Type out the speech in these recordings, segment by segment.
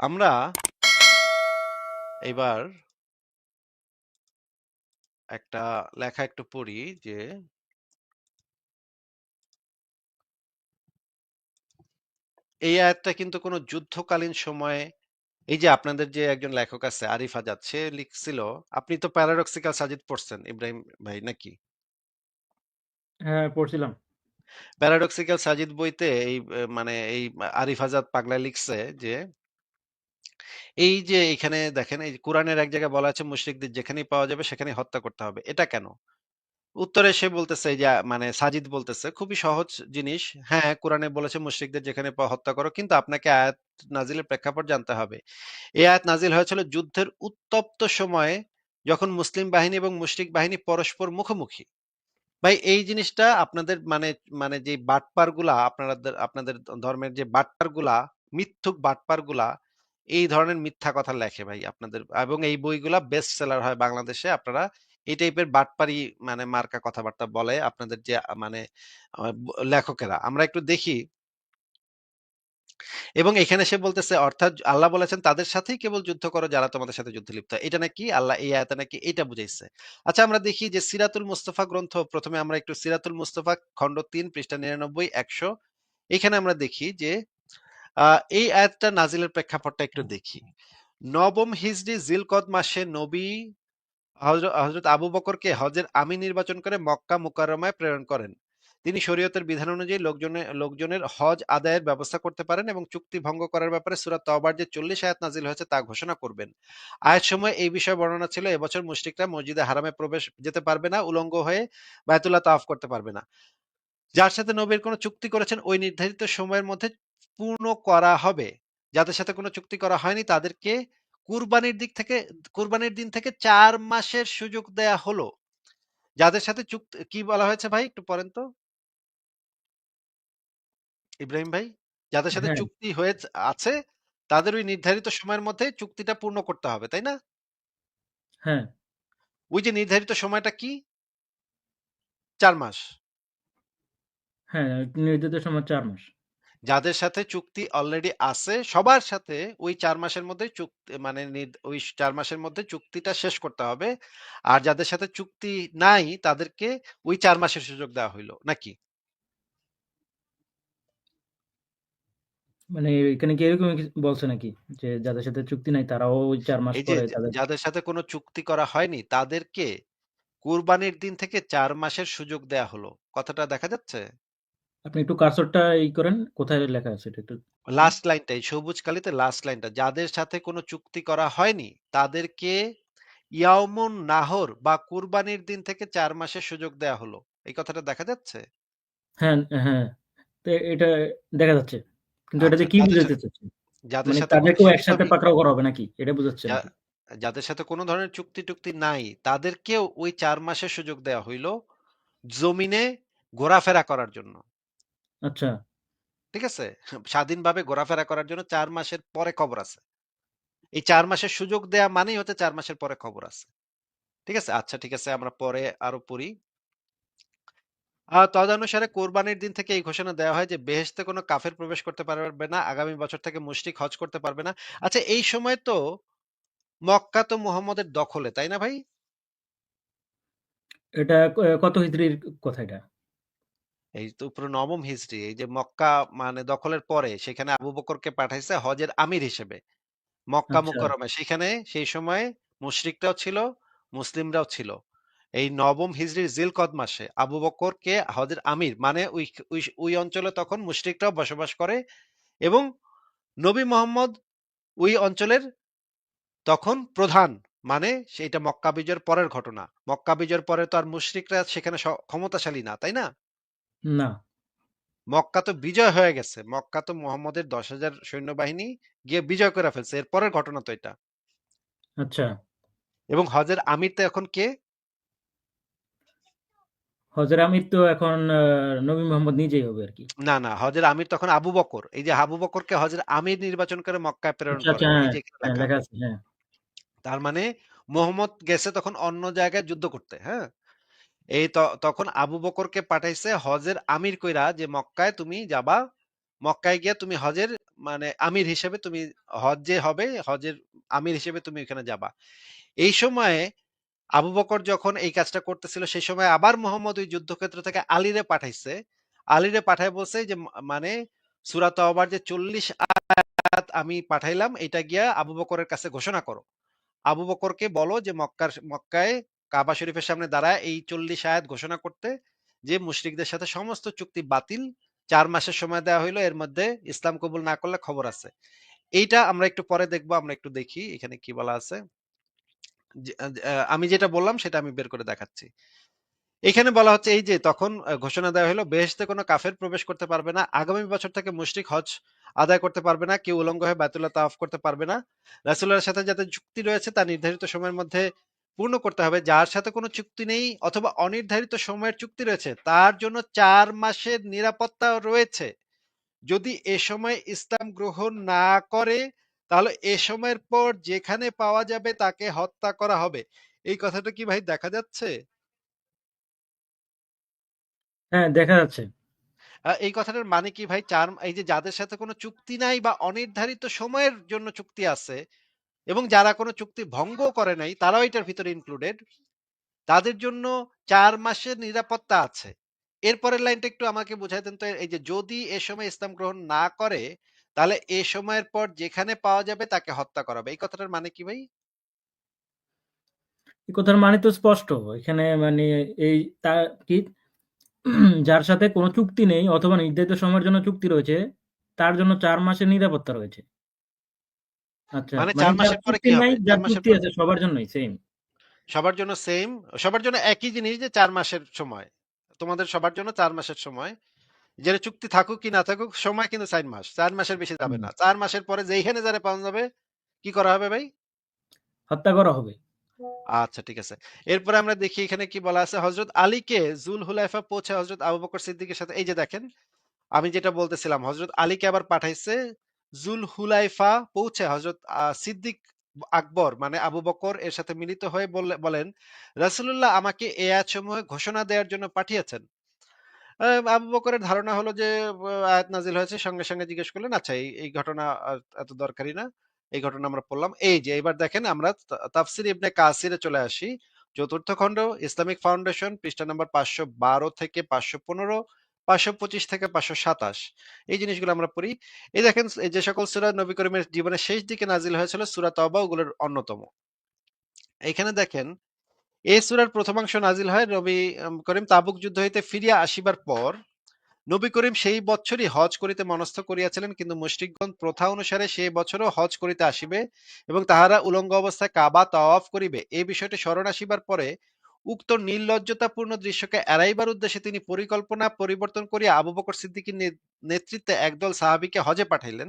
আমরা এবার একটা লেখা একটু পড়ি যে এই আয়াতটা কিন্তু কোনো যুদ্ধকালীন সময়ে এই যে আপনাদের যে একজন লেখক আছে আরিফ আজাদ সে লিখছিল আপনি তো প্যারাডক্সিক্যাল সাজিদ পড়ছেন ইব্রাহিম ভাই নাকি? হ্যাঁ পড়ছিলাম। প্যারাডক্সিক্যাল সাজিদ বইতে এই মানে এই আরিফ আজাদ পাগলা লিখছে যে এই যে এখানে দেখেন এই কোরআনের এক জায়গায় বলা আছে মুশরিকদের যেখানেই পাওয়া যাবে সেখানেই হত্যা করতে হবে এটা কেন উত্তরে সে বলতেছে যে মানে সাজিদ বলতেছে খুবই সহজ জিনিস। হ্যাঁ, কোরআনে বলেছে মুশরিকদের যেখানে হত্যা করো। কিন্তু আপনাকে আয়াত নাজিলের প্রেক্ষাপট জানতে হবে। এই আয়াত নাজিল হয়েছিল যুদ্ধের উত্তপ্ত সময়ে যখন মুসলিম বাহিনী এবং মুশরিক বাহিনী পরস্পর মুখোমুখি। ভাই এই জিনিসটা আপনাদের মানে মানে যে বাটপারগুলা আপনাদের আপনাদের ধর্মের যে বাটপারগুলা, মিথ্যুক বাটপারগুলা এই ধরনের মিথ্যা কথা লেখে ভাই আপনাদের এবং এই বইগুলা বেস্ট সেলার হয় বাংলাদেশে। আপনারা এই টাইপের বাটপারি মানে মার্কা কথাবার্তা বলে আপনাদের যে মানে লেখকেরা। আমরা একটু দেখি এবং এখানে সে বলতেছে, অর্থাৎ আল্লাহ বলেছেন, তাদের সাথেই কেবল যুদ্ধ করো যারা তোমাদের সাথে যুদ্ধে লিপ্ত এটা নাকি আল্লাহ এই আয়াতে নাকি এইটা বুঝাইছে। আচ্ছা আমরা দেখি যে, সিরাতুল মুস্তাফা গ্রন্থ, প্রথমে আমরা একটু সিরাতুল মুস্তাফা খণ্ড তিন, পৃষ্ঠা ৯৯ ১০০ এখানে আমরা দেখি যে এই আয়াতটা নাজিলের প্রেক্ষাপটটা একটু দেখি। নবম হিজরি জিলকদ মাসে নবী হযরত আবু বকরকে হজের আমির নির্বাচন করে মক্কা মুকাররমায় প্রেরণ করেন। তিনি শরীয়তের বিধান অনুযায়ী লোকজনের লোকজনের হজ আদায়ের ব্যবস্থা করতে পারেন এবং চুক্তি ভঙ্গ করার ব্যাপারে সূরা তওবার যে ৪০ আয়াত নাজিল হয়েছে তা ঘোষণা করবেন। আয়ের সময় এই বিষয়ে বর্ণনা ছিল এবছর মুশরিকরা মসজিদে হারামে প্রবেশ যেতে পারবে না, উলঙ্গ হয়ে বায়তুল্লাহ তাওয়াফ করতে পারবে না। যার সাথে নবীর কোনো চুক্তি করেছেন ওই নির্ধারিত সময়ের মধ্যে পূর্ণ করা হবে। যাদের সাথে কোনো চুক্তি করা হয়নি তাদেরকে কুরবানির দিক থেকে কুরবানির দিন থেকে চার মাসের সুযোগ দেয়া হলো। যাদের সাথে চুক্তি কি বলা হয়েছে ভাই একটু পড়েন তো? ইব্রাহিম ভাই? যাদের সাথে হ্যাঁ চুক্তি হয়েছে আছে তাদের ওই নির্ধারিত সময়ের মধ্যে চুক্তিটা পূর্ণ করতে হবে, তাই না? হ্যাঁ ওই যে নির্ধারিত সময়টা কি? চার মাস। হ্যাঁ নির্ধারিত সময় চার মাস যাদের সাথে চুক্তি অলরেডি আছে সবার সাথে ওই চার মাসের মধ্যেই চুক্তি মানে ওই ৪ মাসের মধ্যে চুক্তিটা শেষ করতে হবে। আর যাদের সাথে চুক্তি নাই তাদেরকে ওই চার মাসের সুযোগ দেওয়া হইল, নাকি? মানে এখানে কি এরকম বলছে নাকি যে যাদের সাথে চুক্তি নাই তারাও ওই চার মাস পরে যাদের সাথে কোনো চুক্তি করা হয়নি তাদেরকে কুরবানির দিন থেকে চার মাসের সুযোগ দেয়া হলো। কথাটা দেখা যাচ্ছে? আপনি একটু কার্সরটা ই করেন কোথায় লেখা আছে এটা একটু? লাস্ট লাইনটা এই সবুজ কালিতে লাস্ট লাইনটা যাদের সাথে কোনো চুক্তি করা হয়নি তাদেরকে ইয়াউমুন নাহর বা কুরবানির দিন থেকে ৪ মাসের সুযোগ দেয়া হলো। এই কথাটা দেখা যাচ্ছে? হ্যাঁ হ্যাঁ। তো এটা দেখা যাচ্ছে। কিন্তু এটা আচ্ছা যে কি যাদের সাথে চাচ্ছে? যাদের মানে সাথে কোনো তাদেরকেও একসাথে পাকড়াও করা হবে নাকি? এটা বুঝাচ্ছে যা নাকি? যাদের সাথে কোনো ধরনের চুক্তি-টুক্তি নাই তাদেরকেও ওই চার মাসের সুযোগ দেয়া হইল জমিনে ঘোরাফেরা করার জন্য। আচ্ছা ঠিক আছে? স্বাধীনভাবে ঘোরাফেরা করার জন্য ৪ মাসের পরে খবর আছে। এই ৪ মাসের সুযোগ দেয়া মানেই হচ্ছে ৪ মাসের পরে খবর আছে। ঠিক আছে? আচ্ছা ঠিক আছে আমরা পরে আরও পড়ি। আ তদানুসারে কোরবানির দিন থেকে এই ঘোষণা দেওয়া হয় যে বেহেশতে কোনো কাফের প্রবেশ করতে পারবে না। আগামী বছর থেকে মুশরিক হজ করতে পারবে না। আচ্ছা এই সময় তো মক্কা তো মুহাম্মদের দখলে, তাই না ভাই? এটা ক- কত হিজড়ির কথা এটা এই তো পুরো নবম হিজরি এই যে মক্কা মানে দখলের পরে সেখানে আবু বকরকে পাঠাইছে হজের আমির হিসেবে। মক্কা আচ্ছা মুকাররমায় সেখানে সেই সময়ে মুশরিকরাও ছিল, মুসলিমরাও ছিল। এই নবম হিজরির জিলকদ মাসে আবু বকরকে হজের আমির মানে ওই ওই ওই অঞ্চলে তখন মুশরিকরাও বসবাস করে এবং নবী মোহাম্মদ ওই অঞ্চলের তখন প্রধান মানে সেটা মক্কা বিজয়ের পরের ঘটনা। মক্কা বিজয়ের পরে তো আর মুশরিকরা সেখানে ক্ষমতাশালী না, তাই না? না মক্কা তো বিজয় হয়ে গেছে। মক্কা তো মুহাম্মদের দশ হাজার সৈন্যবাহিনী গিয়ে বিজয় করে ফেলছে। এর পরের ঘটনা তো এটা। আচ্ছা এবং হজের আমির তো এখন কে? হজের আমির তো এখন নবী মোহাম্মদ নিজেই হবে আর কি না, না, হজের আমির তখন আবু বকর। এই যে আবু বকরকে হজের আমির নির্বাচন করে মক্কায় প্রেরণ আচ্ছা আচ্ছা করেন। এই হ্যাঁ যে এখানে হ্যাঁ লেখা। লেখা আছে হ্যাঁ তার মানে মুহাম্মদ গেছে তখন অন্য জায়গায় যুদ্ধ করতে, হ্যাঁ? এই তখন আবু বকরকে পাঠাইছে হজের আমির কইরা যে, মক্কায় তুমি যাবা। মক্কায় গিয়া তুমি হজের মানে আমির হিসেবে তুমি হজ্জে হবে, হজের আমির হিসেবে তুমি ওখানে যাবা। এই সময়ে আবু বকর যখন এই কাজটা করতেছিল, সেই সময় আবার মোহাম্মদ ওই যুদ্ধক্ষেত্র থেকে আলীরে পাঠাইছে। আলীরে পাঠায় বলছে যে মানে সুরাত আবার যে চল্লিশ আয়াত আমি পাঠাইলাম এটা গিয়া আবু বকরের কাছে ঘোষণা করো। আবু বকরকে বলো যে, মক্কার, মক্কায় কাবা শরীফের সামনে দাঁড়ায় এই চল্লিশ আয়াত ঘোষণা করতে যে মুশরিকদের সাথে সমস্ত চুক্তি বাতিল, চার মাসের সময় দেওয়া হইল, এর মধ্যে ইসলাম কবুল না করলে খবর আছে। এইটা আমরা একটু পরে দেখব, আমরা একটু দেখি এখানে কি বলা আছে। আমি যেটা বললাম সেটা আমি বের করে দেখাচ্ছি। এখানে বলা হচ্ছে এই যে তখন ঘোষণা দেওয়া হলো বেহেশতে কোনো কাফের প্রবেশ করতে পারবে না, আগামী বছর থেকে মুশরিক হজ আদায় করতে পারবে না, কেউ উলঙ্গ হয়ে বায়তুল্লাহ তাওয়াফ করতে পারবে না। রাসূলের সাথে যাতে চুক্তি রয়েছে তা নির্ধারিত সময়ের মধ্যে পূর্ণ করতে হবে। যার সাথে কোনো চুক্তি নেই অথবা অনির্ধারিত সময়ের চুক্তি রয়েছে তার জন্য চার মাসের নিরাপত্তা রয়েছে। যদি এ সময় ইসলাম গ্রহণ না করে তাহলে এ সময়ের পর যেখানে পাওয়া যাবে তাকে হত্যা করা হবে। এই কথাটা কি ভাই দেখা যাচ্ছে? হ্যাঁ দেখা যাচ্ছে। এই কথাটার মানে কি ভাই? চার এই যে যাদের সাথে কোনো চুক্তি নাই বা অনির্ধারিত সময়ের জন্য চুক্তি আছে এবং যারা কোনো চুক্তি ভঙ্গ করে নাই, তারাও এটার ভিতরে ইনক্লুডেড। তাদের জন্য চার মাসের নিরাপত্তা আছে। এরপরের লাইনটা একটু আমাকে বুঝায় দেন তো, এই যে যদি এ সময় ইসলাম গ্রহণ না করে, তাহলে এ সময়ের পর যেখানে পাওয়া যাবে তাকে হত্যা করা হবে। এই কথাটার মানে কি ভাই? এই কথার মানে তো স্পষ্ট এখানে মানে এই তার কি যার সাথে কোনো চুক্তি নেই অথবা নির্ধারিত সময়ের জন্য চুক্তি রয়েছে, তার জন্য চার মাসের নিরাপত্তা রয়েছে মানে মানে ৪ যার মাসের পরে কি হবে? ৪ মাসের চুক্তি সবার জন্যই সেম সবার জন্য সেইম সবার জন্য একই জিনিস যে ৪ মাসের সময়। তোমাদের সবার জন্য ৪ মাসের সময়। যেটা চুক্তি থাকুক কি না থাকুক সময় কিন্তু ৪ মাস। ৪ মাসের বেশি যাবে না। ৪ মাসের পরে যেইখানে যারা পাওয়া যাবে কি করা হবে ভাই? হত্যা করা হবে আচ্ছা ঠিক আছে। এরপরে আমরা দেখি এখানে কি বলা আছে হযরত আলীকে জুল হুলাইফা পৌঁছে হযরত আবু বকর সিদ্দিকের সাথে এই যে দেখেন আমি যেটা বলতেছিলাম হযরত আলীকে আবার পাঠাইছে জুল হুলাইফা পৌঁছে হযরত আহ, সিদ্দিক আকবর মানে আবু বকর এর সাথে মিলিত হয়ে বলেন রাসূলুল্লাহ আমাকে এ আয়াতসমূহ ঘোষণা দেওয়ার জন্য পাঠিয়েছেন। আবু বকরের ধারণা হলো যে আয়াত নাজিল হয়েছে সঙ্গে সঙ্গে জিজ্ঞেস করলেন আচ্ছা এই এই ঘটনা এত দরকারি না এই ঘটনা আমরা পড়লাম। এই যে এবার দেখেন আমরা তাফসির ইবনে কাসিরে চলে আসি চতুর্থ খণ্ড ইসলামিক ফাউন্ডেশন পৃষ্ঠা নাম্বার পাঁচশো বারো থেকে পাঁচশো পনেরো পাঁচশো পঁচিশ থেকে পাঁচশো সাতাশ। এই জিনিসগুলো আমরা পড়ি। এই দেখেন যে সকল সুরা নবী করিমের জীবনের শেষ দিকে নাজিল হয়েছিল সুরা তবা ওগুলোর অন্যতম। এখানে দেখেন, এই সূরার প্রথমাংশ নাজিল হয় নবী করিম তাবুক যুদ্ধ হইতে ফিরিয়া আসিবার পর। নবী করিম সেই বছরই হজ করিতে মনস্থ করিয়াছিলেন, কিন্তু মুশরিকগণ প্রথা অনুসারে সেই বছরও হজ করিতে আসিবে এবং তাহারা উলঙ্গ অবস্থায় কাবা তাওয়াফ করিবে। এই বিষয়টি স্মরণ আসিবার পরে উক্ত নির্লজ্জতাপূর্ণ দৃশ্যকে এড়াইবার উদ্দেশ্যে তিনি পরিকল্পনা পরিবর্তন করিয়া আবু বকর সিদ্দিকীর নেতৃত্বে একদল সাহাবীকে হজে পাঠাইলেন।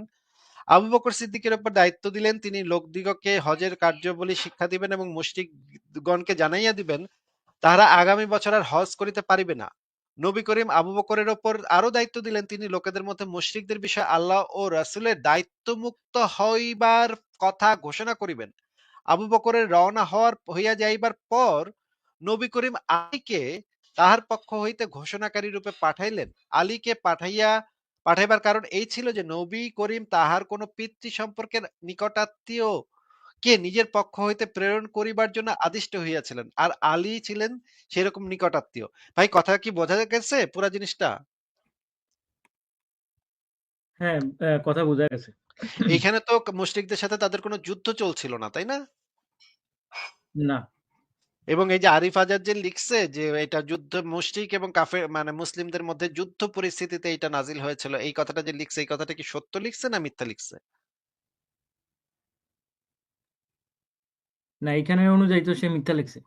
আবু বকর সিদ্দিকের উপর দায়িত্ব দিলেন। তিনি লোকদিগকে হজের কার্যাবলী শিক্ষা দিবেন এবং মুশরিকগণকে জানাইয়া দিবেন, তাহারা আগামী বছর আর হজ করিতে পারিবে না। নবী করিম আবু বকরের ওপর আরও দায়িত্ব দিলেন। তিনি লোকেদের মধ্যে মুশরিকদের বিষয়ে আল্লাহ ও রাসূলের দায়িত্বমুক্ত হইবার কথা ঘোষণা করিবেন। আবু বকরের রওনা হওয়ার হইয়া যাইবার পর নবী করিম আলীকে তাহার পক্ষ হইতে ঘোষণাকারী রূপে পাঠাইলেন। আলীকে পাঠাইয়া পাঠাইবার কারণ এই ছিল যে নবী করিম তাহার কোন পিতৃ সম্পর্কের নিকটাত্মীয় কে নিজের পক্ষ হইতে প্রেরণ করিবার জন্য আদিষ্ট হইয়াছিলেন। আর আলী ছিলেন সেরকম নিকটাত্মীয়। ভাই কথা কি বোঝা গেছে পুরা জিনিসটা? হ্যাঁ কথা বোঝা গেছে। এখানে তো মুশরিকদের সাথে তাদের কোনো যুদ্ধ চলছিল না তাই না? না। এবং এই যে আরিফ আজাদ যে লিখছে যে এটা যুদ্ধ মুশরিক এবং কাফের মানে মুসলিমদের মধ্যে যুদ্ধ পরিস্থিতিতে এটা নাজিল হয়েছিল, এই কথাটা যে লিখছে, এই কথাটা কি সত্য লিখছে না মিথ্যা লিখছে? না এখানে অনুযায়ী তো সে মিথ্যা লিখছে।